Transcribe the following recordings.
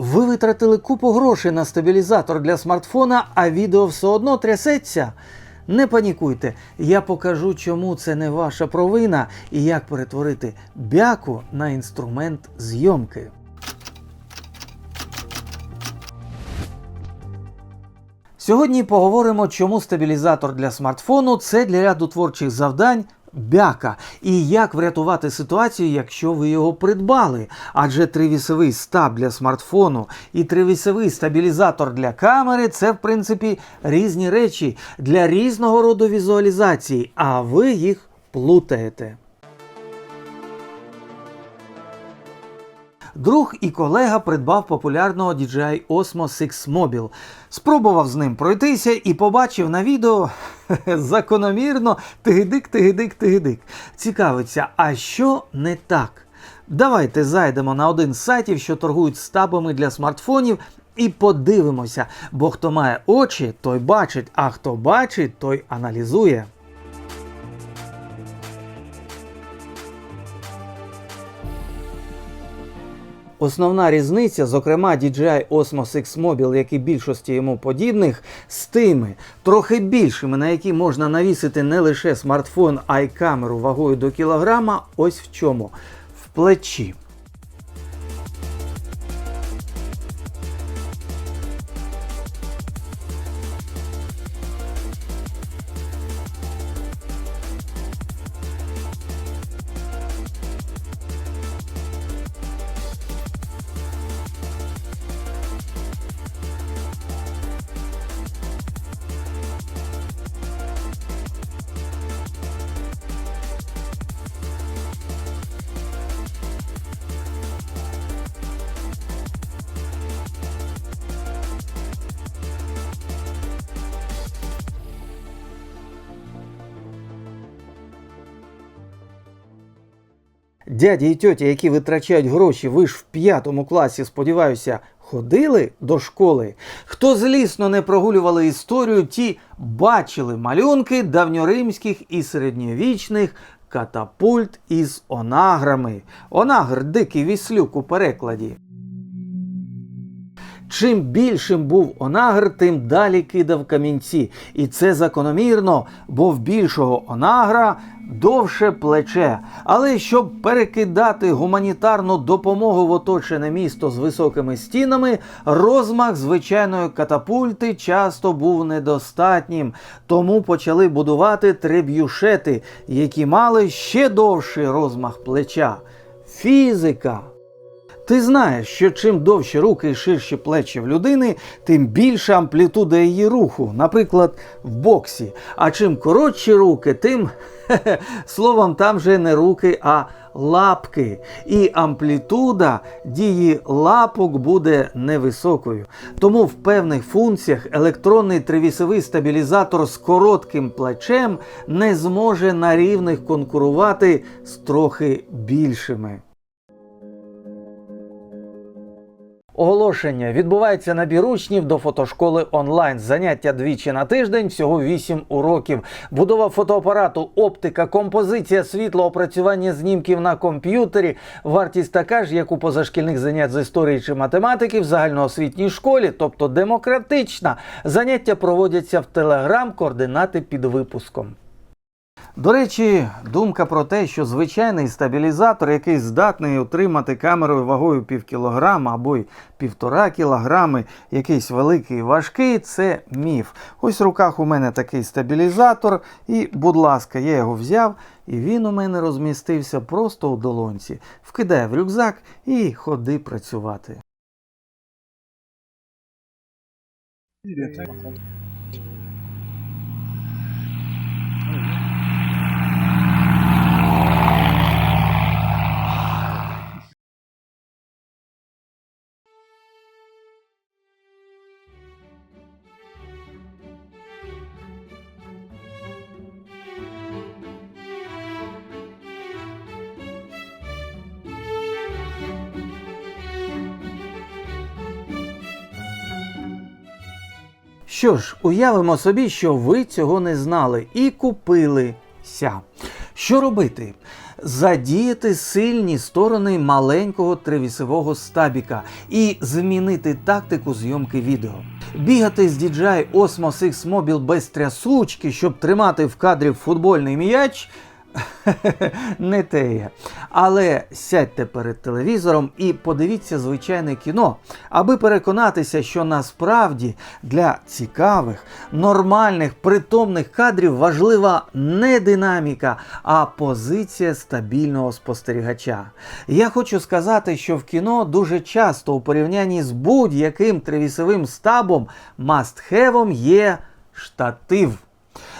Ви витратили купу грошей на стабілізатор для смартфона, а відео все одно трясеться. Не панікуйте, я покажу, чому це не ваша провина і як перетворити бяку на інструмент зйомки. Сьогодні поговоримо, чому стабілізатор для смартфону це для ряду творчих завдань бяка, і як врятувати ситуацію, якщо ви його придбали. Адже тривісовий стаб для смартфону і тривісовий стабілізатор для камери це в принципі різні речі для різного роду візуалізації, а ви їх плутаєте. Друг і колега придбав популярного DJI Osmo 6 Mobile. Спробував з ним пройтися і побачив на відео закономірно тигидик, тигидик, тигидик. Цікавиться, а що не так? Давайте зайдемо на один з сайтів, що торгують стабами для смартфонів, і подивимося, бо хто має очі, той бачить, а хто бачить, той аналізує. Основна різниця, зокрема DJI Osmo 6 Mobile, як і більшості йому подібних, з тими трохи більшими, на які можна навісити не лише смартфон, а й камеру вагою до кілограма, ось в чому в плечі. Дяді і тьоті, які витрачають гроші, ви ж в п'ятому класі, сподіваюся, ходили до школи. Хто злісно не прогулювали історію, ті бачили малюнки давньоримських і середньовічних катапульт із онаграми. Онагр дикий віслюк у перекладі. Чим більшим був онагр, тим далі кидав камінці. І це закономірно, бо в більшого онагра довше плече. Але щоб перекидати гуманітарну допомогу в оточене місто з високими стінами, розмах звичайної катапульти часто був недостатнім. Тому почали будувати треб'юшети, які мали ще довший розмах плеча. Фізика. Ти знаєш, що чим довші руки і ширші плечі в людини, тим більша амплітуда її руху, наприклад, в боксі. А чим коротші руки, тим словом, там же не руки, а лапки. І амплітуда дії лапок буде невисокою. Тому в певних функціях електронний тривісовий стабілізатор з коротким плечем не зможе на рівних конкурувати з трохи більшими. Оголошення відбувається набір учнів до фотошколи онлайн. Заняття двічі на тиждень, всього 8 уроків. Будова фотоапарату, оптика, композиція, світло, опрацювання знімків на комп'ютері. Вартість така ж, як у позашкільних занять з історії чи математики в загальноосвітній школі, тобто демократична. Заняття проводяться в Телеграм, координати під випуском. До речі, думка про те, що звичайний стабілізатор, який здатний утримати камерою вагою пів кілограма або й півтора кілограми, якийсь великий важкий, це міф. Ось в руках у мене такий стабілізатор, і, будь ласка, я його взяв, і він у мене розмістився просто у долонці. Вкидає в рюкзак і ходи працювати. Що ж, уявимо собі, що ви цього не знали і купилися. Що робити? задіяти сильні сторони маленького тривісового стабіка і змінити тактику зйомки відео. Бігати з DJI Osmos X Mobile без трясучки, щоб тримати в кадрі футбольний м'яч. Не теє. Але сядьте перед телевізором і подивіться звичайне кіно, аби переконатися, що насправді для цікавих, нормальних, притомних кадрів важлива не динаміка, а позиція стабільного спостерігача. Я хочу сказати, що в кіно дуже часто у порівнянні з будь-яким тривісовим стабом мастхевом є штатив.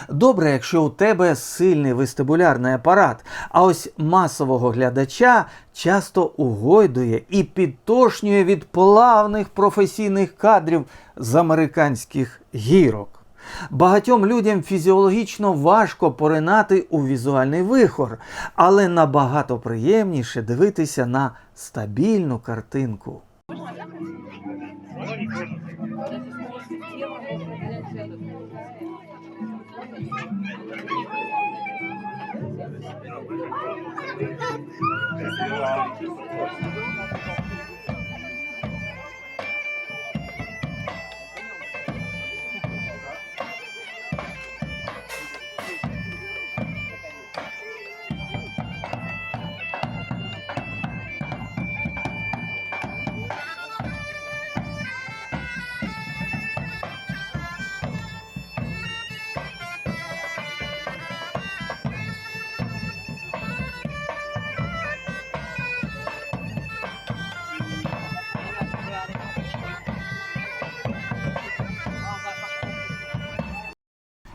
Добре, якщо у тебе сильний вестибулярний апарат, а ось масового глядача часто угойдує і підтошнює від плавних професійних кадрів з американських гірок. Багатьом людям фізіологічно важко поринати у візуальний вихор, але набагато приємніше дивитися на стабільну картинку.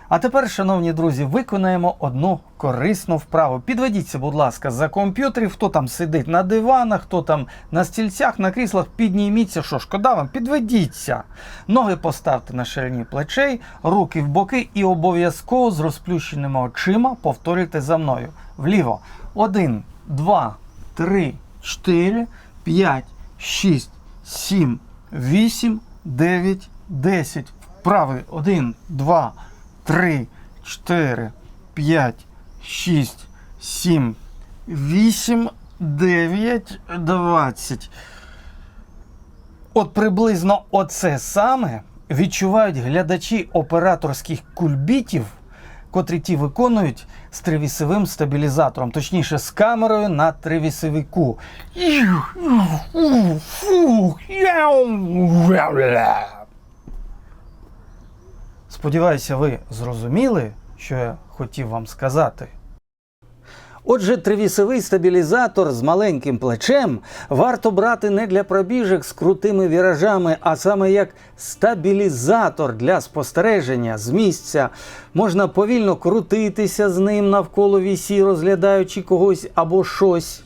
А тепер, шановні друзі, виконаємо одну корисну вправу. Підведіться, будь ласка, за комп'ютерів, хто там сидить на диванах, хто там на стільцях, на кріслах, підніміться, що шкода вам, підведіться. Ноги поставте на ширині плечей, руки в боки і обов'язково з розплющеними очима повторюйте за мною. Вліво. Один, два, три, чотири, п'ять, шість, сім, вісім, дев'ять, десять. Вправи. Один, два. 3, 4, 5, 6, 7, 8, 9, 20. От приблизно оце саме відчувають глядачі операторських кульбітів, котрі ті виконують з тривісовим стабілізатором, точніше з камерою на тривісовику. Сподіваюся, ви зрозуміли, що я хотів вам сказати. Отже, тривісовий стабілізатор з маленьким плечем варто брати не для пробіжок з крутими віражами, а саме як стабілізатор для спостереження з місця. Можна повільно крутитися з ним навколо вісі, розглядаючи когось або щось.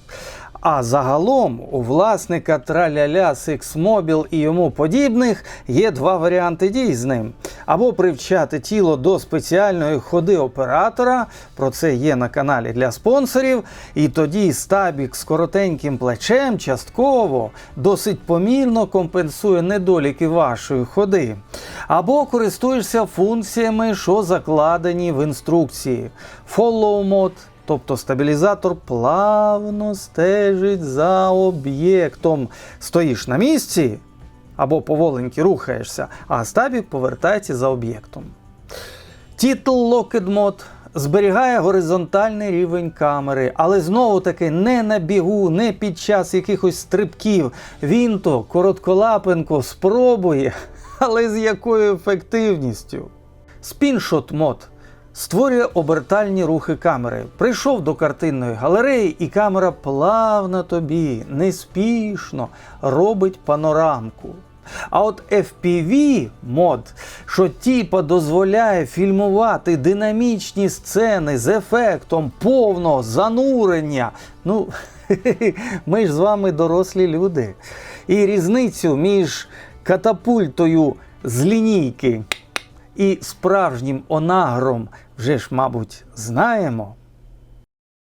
А загалом у власника траляля Six і йому подібних є два варіанти дій з ним. Або привчати тіло до спеціальної ходи оператора, про це є на каналі для спонсорів, і тоді стабік з коротеньким плечем частково досить помірно компенсує недоліки вашої ходи. Або користуєшся функціями, що закладені в інструкції. Follow mode, Тобто стабілізатор плавно стежить за об'єктом. Стоїш на місці або поволеньки рухаєшся, а стабік повертається за об'єктом. Титл Locked Mode зберігає горизонтальний рівень камери, але знову таки не на бігу, не під час якихось стрибків. Він то коротколапенко спробує, але з якою ефективністю. Спіншот мод створює обертальні рухи камери. Прийшов до картинної галереї, і камера плавно тобі, неспішно робить панорамку. А от FPV мод, що типа дозволяє фільмувати динамічні сцени з ефектом повного занурення. Ну, ми ж з вами дорослі люди. І різницю між катапультою з лінійки і справжнім онагром вже ж, мабуть, знаємо.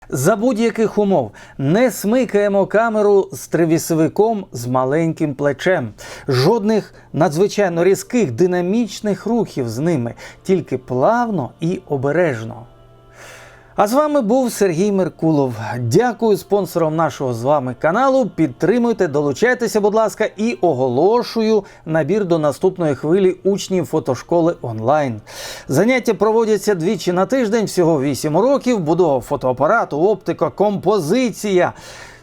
За будь-яких умов не смикаємо камеру з тривісовиком з маленьким плечем, жодних надзвичайно різких динамічних рухів з ними, тільки плавно і обережно. А з вами був Сергій Меркулов. Дякую спонсорам нашого з вами каналу. Підтримуйте, долучайтеся, будь ласка, і оголошую набір до наступної хвилі учнів фотошколи онлайн. Заняття проводяться двічі на тиждень, всього 8 років. Будова фотоапарату, оптика, композиція.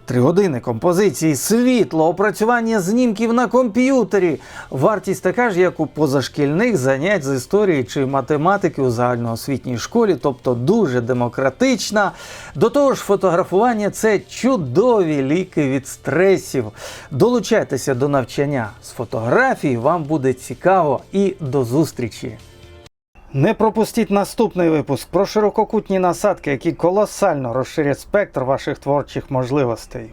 Три години композиції, світло, опрацювання знімків на комп'ютері. Вартість така ж, як у позашкільних занять з історії чи математики у загальноосвітній школі, тобто дуже демократична. До того ж, фотографування це чудові ліки від стресів. Долучайтеся до навчання з фотографії, вам буде цікаво і до зустрічі! Не пропустіть наступний випуск про ширококутні насадки, які колосально розширять спектр ваших творчих можливостей.